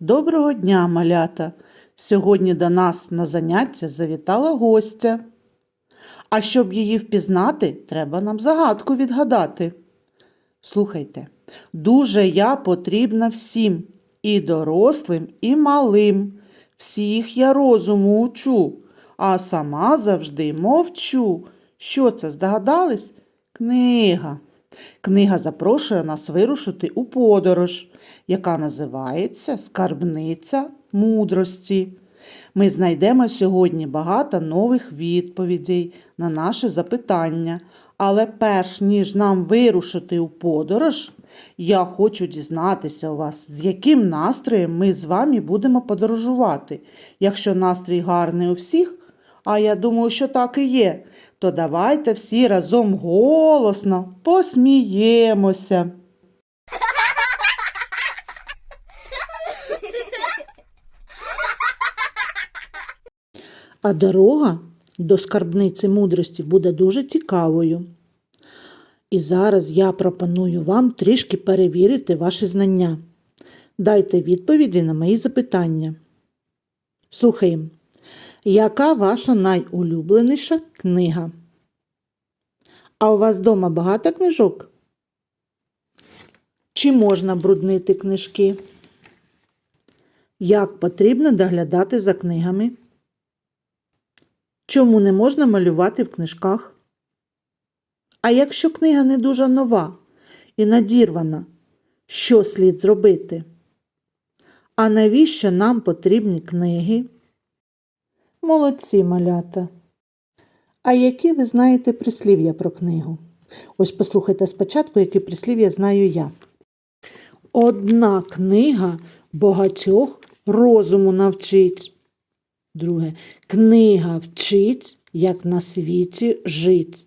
Доброго дня, малята! Сьогодні до нас на заняття завітала гостя. А щоб її впізнати, треба нам загадку відгадати. Слухайте, дуже я потрібна всім, і дорослим, і малим. Всіх я розуму учу, а сама завжди мовчу. Що це, здогадались? Книга. Книга запрошує нас вирушити у подорож, яка називається Скарбниця мудрості. Ми знайдемо сьогодні багато нових відповідей на наші запитання. Але перш ніж нам вирушити у подорож, я хочу дізнатися у вас, з яким настроєм ми з вами будемо подорожувати. Якщо настрій гарний у всіх, а я думаю, що так і є, то давайте всі разом голосно посміємося. А дорога до скарбниці мудрості буде дуже цікавою. І зараз я пропоную вам трішки перевірити ваші знання. Дайте відповіді на мої запитання. Слухаємо. Яка ваша найулюбленіша книга? А у вас вдома багато книжок? Чи можна бруднити книжки? Як потрібно доглядати за книгами? Чому не можна малювати в книжках? А якщо книга не дуже нова і надірвана, що слід зробити? А навіщо нам потрібні книги? Молодці малята. А які ви знаєте прислів'я про книгу? Ось послухайте спочатку, які прислів'я знаю я. Одна книга багатьох розуму навчить. Друге. Книга вчить, як на світі жить.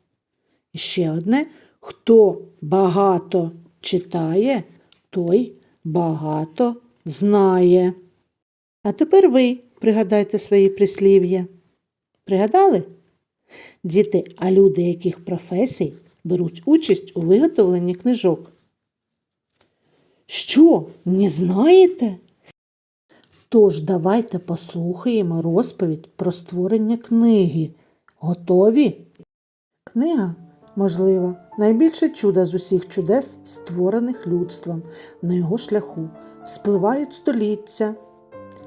І ще одне. Хто багато читає, той багато знає. А тепер ви пригадайте свої прислів'я. Пригадали? Діти, а люди яких професій беруть участь у виготовленні книжок? Що, не знаєте? Тож давайте послухаємо розповідь про створення книги. Готові? Книга, можливо, найбільше чудо з усіх чудес, створених людством на його шляху. Спливають століття,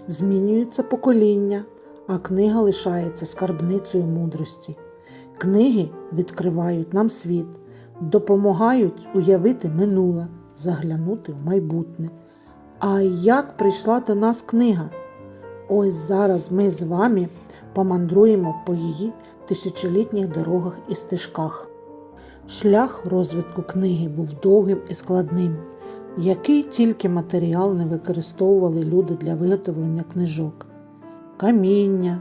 змінюються покоління, а книга лишається скарбницею мудрості. Книги відкривають нам світ, допомагають уявити минуле, заглянути в майбутнє. А як прийшла до нас книга? Ось зараз ми з вами помандруємо по її тисячолітніх дорогах і стежках. Шлях розвитку книги був довгим і складним, який тільки матеріал не використовували люди для виготовлення книжок: каміння,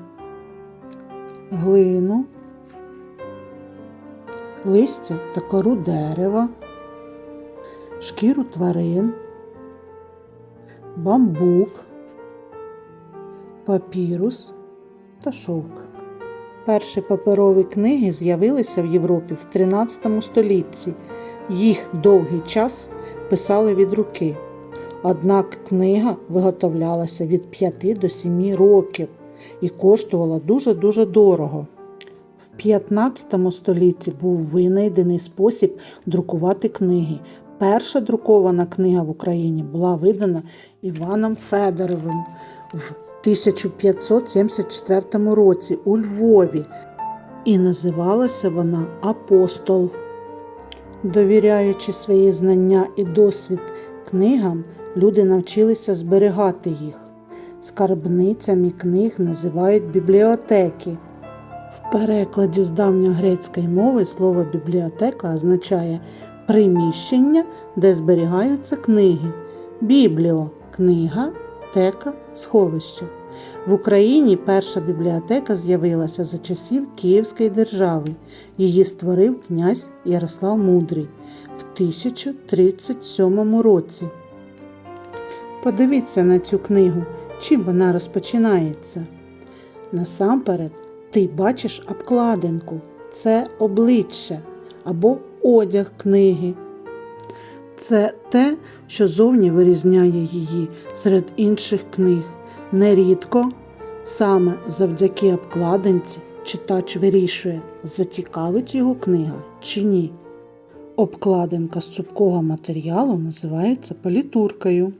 глину, листя та кору дерева, шкіру тварин бамбук, папірус та шовк. Перші паперові книги з'явилися в Європі в 13 столітті. Їх довгий час писали від руки. Однак книга виготовлялася від 5 до 7 років і коштувала дуже-дуже дорого. В 15 столітті був винайдений спосіб друкувати книги. Перша друкована книга в Україні була видана Іваном Федоровим в 1574 році у Львові, і називалася вона Апостол. Довіряючи свої знання і досвід книгам, люди навчилися зберігати їх. Скарбницями книг називають бібліотеки. В перекладі з давньогрецької мови слово бібліотека означає приміщення, де зберігаються книги. Бібліо книга, тека, сховище. В Україні перша бібліотека з'явилася за часів Київської держави. Її створив князь Ярослав Мудрий в 1037 році. Подивіться на цю книгу, чим вона розпочинається. Насамперед, ти бачиш обкладинку це обличчя або одяг книги. Це те, що зовні вирізняє її серед інших книг. Нерідко саме завдяки обкладинці читач вирішує, зацікавить його книга чи ні. Обкладинка з цупкого матеріалу називається палітуркою.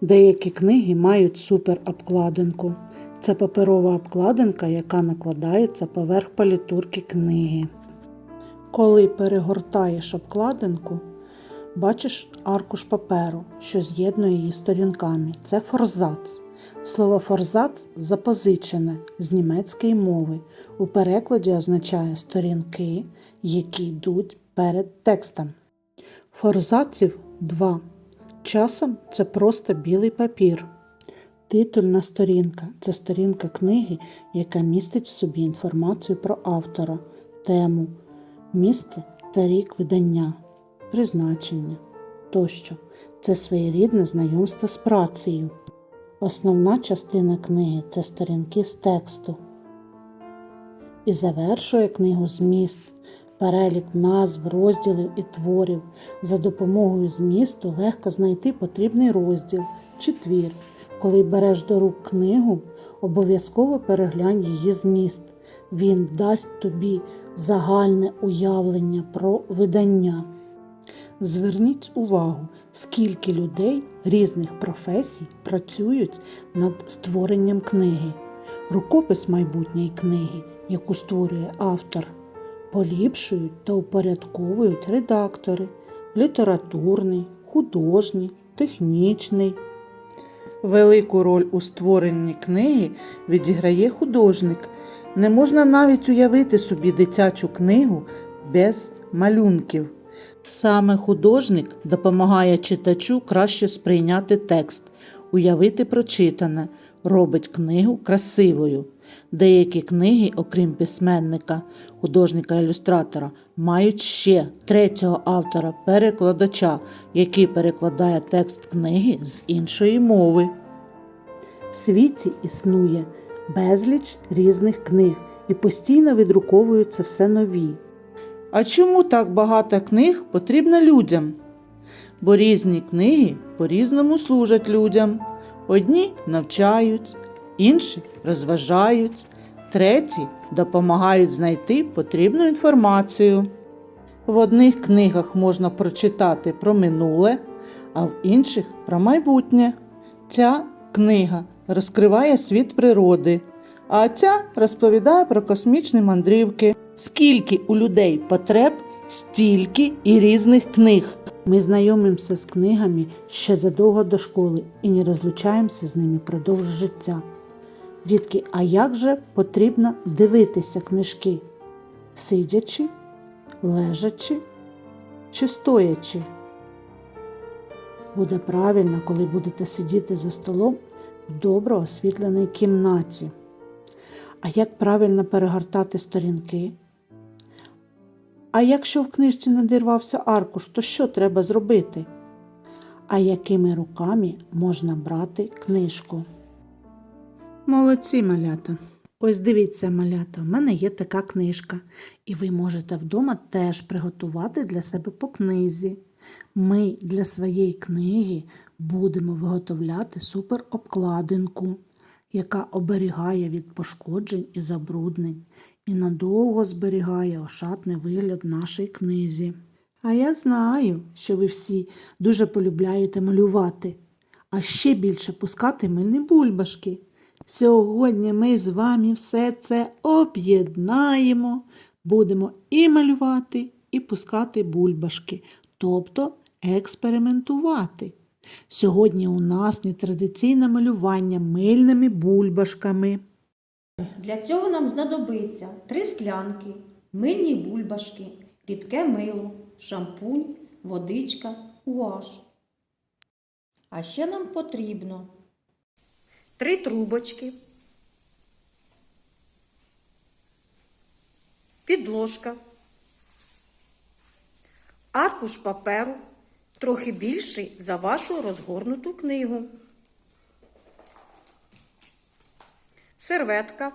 Деякі книги мають суперобкладинку. Це паперова обкладинка, яка накладається поверх палітурки книги. Коли перегортаєш обкладинку, бачиш аркуш паперу, що з'єднує її сторінками. Це форзац. Слово форзац запозичене з німецької мови. У перекладі означає сторінки, які йдуть перед текстом. Форзаців два. Часом це просто білий папір. Титульна сторінка це сторінка книги, яка містить в собі інформацію про автора, тему, місце та рік видання, призначення тощо. Це своєрідне знайомство з працею. Основна частина книги це сторінки з тексту. І завершує книгу зміст, перелік назв, розділів і творів. За допомогою змісту легко знайти потрібний розділ чи твір. Коли береш до рук книгу, обов'язково переглянь її зміст. Він дасть тобі загальне уявлення про видання. Зверніть увагу, скільки людей різних професій працюють над створенням книги. Рукопис майбутньої книги, яку створює автор, поліпшують та упорядковують редактори, літературний, художній, технічний. Велику роль у створенні книги відіграє художник. Не можна навіть уявити собі дитячу книгу без малюнків. Саме художник допомагає читачу краще сприйняти текст, уявити прочитане, робить книгу красивою. Деякі книги, окрім письменника, художника-ілюстратора, мають ще третього автора, перекладача, який перекладає текст книги з іншої мови. В світі існує безліч різних книг і постійно відруковуються все нові. А чому так багато книг потрібно людям? Бо різні книги по-різному служать людям. Одні навчають, інші розважають, треті допомагають знайти потрібну інформацію. В одних книгах можна прочитати про минуле, а в інших про майбутнє. Ця книга розкриває світ природи, а ця розповідає про космічні мандрівки. Скільки у людей потреб, стільки і різних книг. Ми знайомимося з книгами ще задовго до школи і не розлучаємося з ними продовж життя. Дітки, а як же потрібно дивитися книжки? Сидячи, лежачи чи стоячи? Буде правильно, коли будете сидіти за столом в добре освітленій кімнаті. А як правильно перегортати сторінки? А якщо в книжці надірвався аркуш, то що треба зробити? А якими руками можна брати книжку? Молодці малята. Ось дивіться, малята, в мене є така книжка, і ви можете вдома теж приготувати для себе по книзі. Ми для своєї книги будемо виготовляти суперобкладинку, яка оберігає від пошкоджень і забруднень і надовго зберігає ошатний вигляд нашій книзі. А я знаю, що ви всі дуже полюбляєте малювати, а ще більше пускати мильні бульбашки. Сьогодні ми з вами все це об'єднаємо, будемо і малювати, і пускати бульбашки, тобто експериментувати. Сьогодні у нас нетрадиційне малювання мильними бульбашками. Для цього нам знадобиться три склянки, мильні бульбашки, рідке мило, шампунь, водичка, гуаш. А ще нам потрібно три трубочки, підложка, аркуш паперу, трохи більший за вашу розгорнуту книгу. серветка,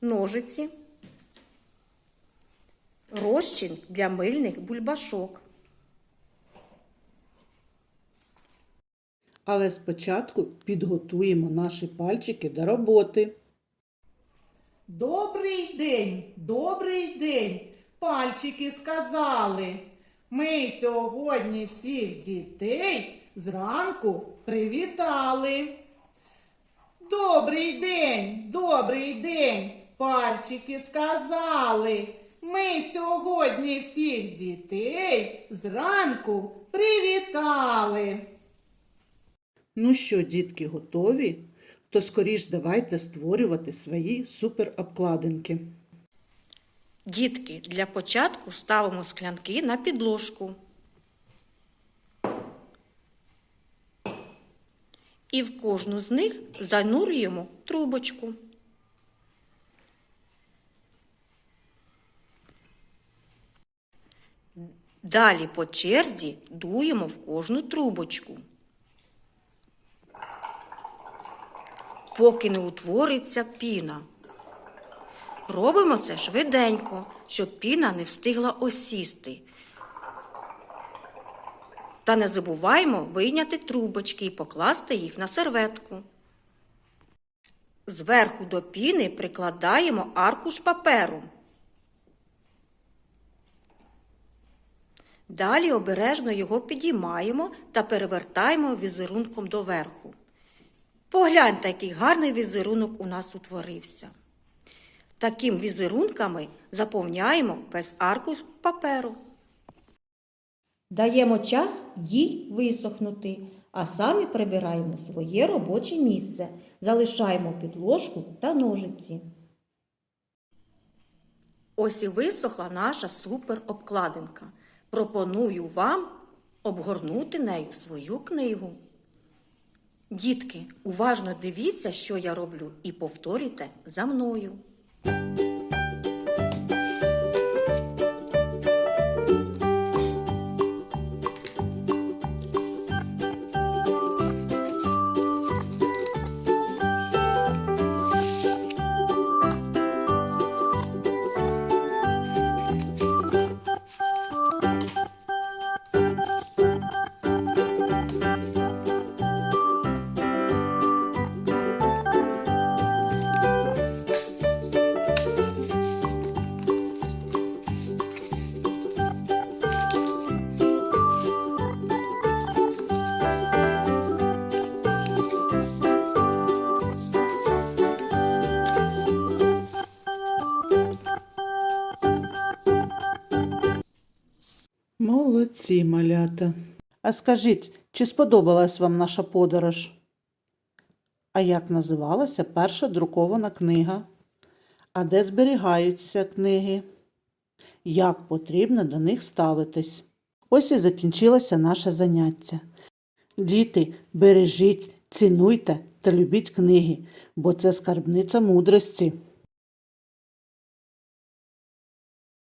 ножиці, розчин для мильних бульбашок. Але спочатку підготуємо наші пальчики до роботи. Добрий день, добрий день! Пальчики сказали. Ми сьогодні всіх дітей зранку привітали. Добрий день, добрий день. Пальчики сказали. Ми сьогодні всіх дітей зранку привітали. Ну що, дітки, готові? То скоріш давайте створювати свої суперобкладинки. Дітки, для початку ставимо склянки на підложку. І в кожну з них занурюємо трубочку. Далі по черзі дуємо в кожну трубочку. Поки не утвориться піна. Робимо це швиденько, щоб піна не встигла осісти. Та не забуваємо вийняти трубочки і покласти їх на серветку. Зверху до піни прикладаємо аркуш паперу. Далі обережно його підіймаємо та перевертаємо візерунком доверху. Погляньте, який гарний візерунок у нас утворився. Таким візерунками заповняємо весь аркуш паперу. Даємо час їй висохнути, а самі прибираємо своє робоче місце, залишаємо підложку та ножиці. Ось і висохла наша суперобкладинка. Пропоную вам обгорнути нею свою книгу. Дітки, уважно дивіться, що я роблю, і повторюйте за мною. Молодці, малята. А скажіть, чи сподобалась вам наша подорож? А як називалася перша друкована книга? А де зберігаються книги? Як потрібно до них ставитись? Ось і закінчилося наше заняття. Діти, бережіть, цінуйте та любіть книги, бо це скарбниця мудрості.